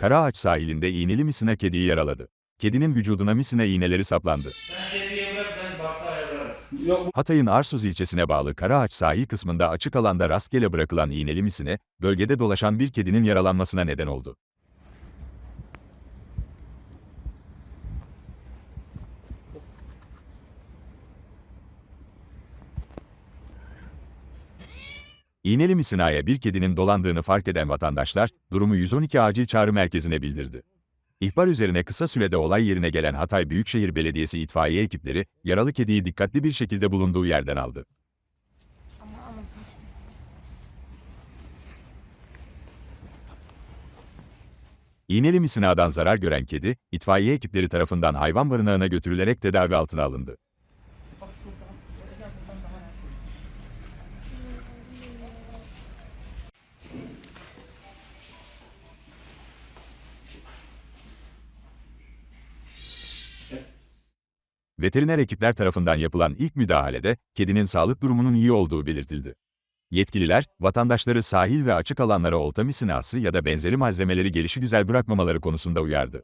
Karaağaç sahilinde iğneli misina kediyi yaraladı. Kedinin vücuduna misina iğneleri saplandı. Sen sevgiye bırak ben baksa ayarlarım. Yok Hatay'ın Arsuz ilçesine bağlı Karaağaç sahil kısmında açık alanda rastgele bırakılan iğneli misine, bölgede dolaşan bir kedinin yaralanmasına neden oldu. İğneli misinaya bir kedinin dolandığını fark eden vatandaşlar, durumu 112 acil çağrı merkezine bildirdi. İhbar üzerine kısa sürede olay yerine gelen Hatay Büyükşehir Belediyesi itfaiye ekipleri, yaralı kediyi dikkatli bir şekilde bulunduğu yerden aldı. İğneli misinadan zarar gören kedi, itfaiye ekipleri tarafından hayvan barınağına götürülerek tedavi altına alındı. Veteriner ekipler tarafından yapılan ilk müdahalede, kedinin sağlık durumunun iyi olduğu belirtildi. Yetkililer, vatandaşları sahil ve açık alanlara olta misinası ya da benzeri malzemeleri gelişigüzel bırakmamaları konusunda uyardı.